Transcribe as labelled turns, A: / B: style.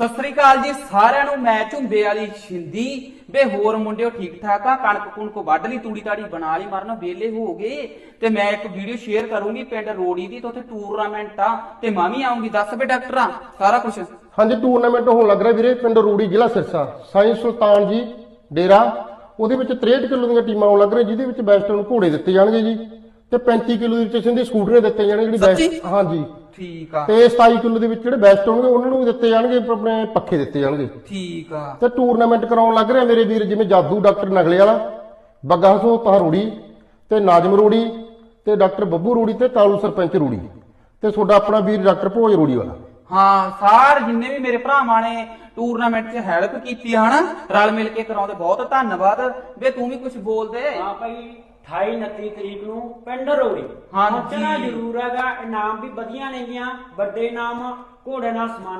A: ਸਤਿ ਸ੍ਰੀ ਅਕਾਲ ਜੀ ਸਾਰਿਆਂ ਨੂੰ ਮੈਂ ਝੁੰਬੇ ਵਾਲੀ ਛਿੰਦੀ ਵੇ ਹੋਰ ਮੁੰਡਿਓ ਠੀਕ ਠਾਕ ਆ? ਕਣਕ ਕੁਣਕ ਵੱਢ ਲਈ ਤੂੜੀ ਤਾੜੀ ਬਣਾ ਲਈ ਮਰਨ ਵੇਲੇ ਹੋ ਗਏ। ਤੇ ਮੈਂ ਇੱਕ ਵੀਡੀਓ ਸ਼ੇਅਰ ਕਰੂੰਗੀ ਪਿੰਡ ਰੋੜੀ ਦੀ ਤੇ ਉੱਥੇ ਟੂਰਨਾਮੈਂਟ ਆ। ਤੇ ਮੈਂ ਵੀ ਆਉਂਗੀ ਦੱਸ ਵੇ ਡਾਕਟਰਾਂ ਸਾਰਾ ਕੁਝ
B: ਹਾਂਜੀ ਟੂਰਨਾਮੈਂਟ ਹੋਣ ਲੱਗ ਰਿਹਾ ਵੀਰੇ ਪਿੰਡ ਰੂੜੀ ਜ਼ਿਲ੍ਹਾ ਸਿਰਸਾ। ਸਾਈਂ ਸੁਲਤਾਨ ਜੀ ਡੇਰਾ। ਉਹਦੇ ਵਿੱਚ 63 ਕਿਲੋ ਦੀਆਂ ਟੀਮਾਂ ਆਉਣ ਲੱਗ ਰਹੀਆਂ ਜਿਹਦੇ ਵਿੱਚ ਬੈਸਟ ਨੂੰ ਘੋੜੇ ਦਿੱਤੇ ਜਾਣਗੇ ਜੀ। ਤੇ 35 ਕਿਲੋ ਦੇ ਵਿੱਚ ਸਿੰਧੀ ਸਕੂਟਰ ਦਿੱਤੇ ਜਾਣਗੇ ਜਿਹੜੀ? ਬੈਸਟ ਹਾਂਜੀ।
A: ਠੀਕ ਆ।
B: ਤੇ 27 ਕਿਲੋ ਦੇ ਵਿੱਚ ਜਿਹੜੇ ਬੈਸਟ ਹੋਣਗੇ ਉਹਨਾਂ ਨੂੰ ਦਿੱਤੇ ਜਾਣਗੇ ਆਪਣੇ ਪੱਖੇ ਦਿੱਤੇ ਜਾਣਗੇ।
A: ਠੀਕ ਆ।
B: ਤੇ ਟੂਰਨਾਮੈਂਟ ਕਰਾਉਣ ਲੱਗ ਰਿਹਾ ਮੇਰੇ ਵੀਰ ਜਿਵੇਂ ਜਾਦੂ ਡਾਕਟਰ ਨਗਲੇ ਵਾਲਾ ਬੱਗਾ ਹਸੋਤਾ ਰੂੜੀ ਤੇ ਨਾਜਮ ਰੂੜੀ ਤੇ ਡਾਕਟਰ ਬੱਬੂ ਰੂੜੀ ਤੇ ਤਾਲੂ ਸਰਪੰਚ ਰੂੜੀ ਤੇ ਤੁਹਾਡਾ ਆਪਣਾ ਵੀਰ ਡਾਕਟਰ ਭੋਜ ਰੂੜੀ ਵਾਲਾ।
A: ਹਾਂ ਸਾਰ ਜਿੰਨੇ ਵੀ ਮੇਰੇ ਭਰਾਵਾਂ ਨੇ ਟੂਰਨਾਮੈਂਟ 'ਚ ਹੈਲਪ ਕੀਤੀ ਹਨਾ ਰਲ ਮਿਲ ਕੇ ਕਰਾਉਂਦੇ ਬਹੁਤ ਧੰਨਵਾਦ। ਵੇ ਤੂੰ ਵੀ ਕੁਝ ਬੋਲ ਦੇ
C: ਹਾਂ ਭਾਈ। 28 29 ਤਰੀਕ ਨੂੰ ਪਿੰਡ ਰੋੜੀ
A: ਹਾਂਜੀ।
C: ਪਹੁੰਚਣਾ ਜ਼ਰੂਰ ਹੈਗਾ ਇਨਾਮ ਵੀ ਵਧੀਆ ਨੇਗੀਆਂ ਵੱਡੇ ਇਨਾਮ ਘੋੜੇ ਨਾਲ ਸਮਾਨ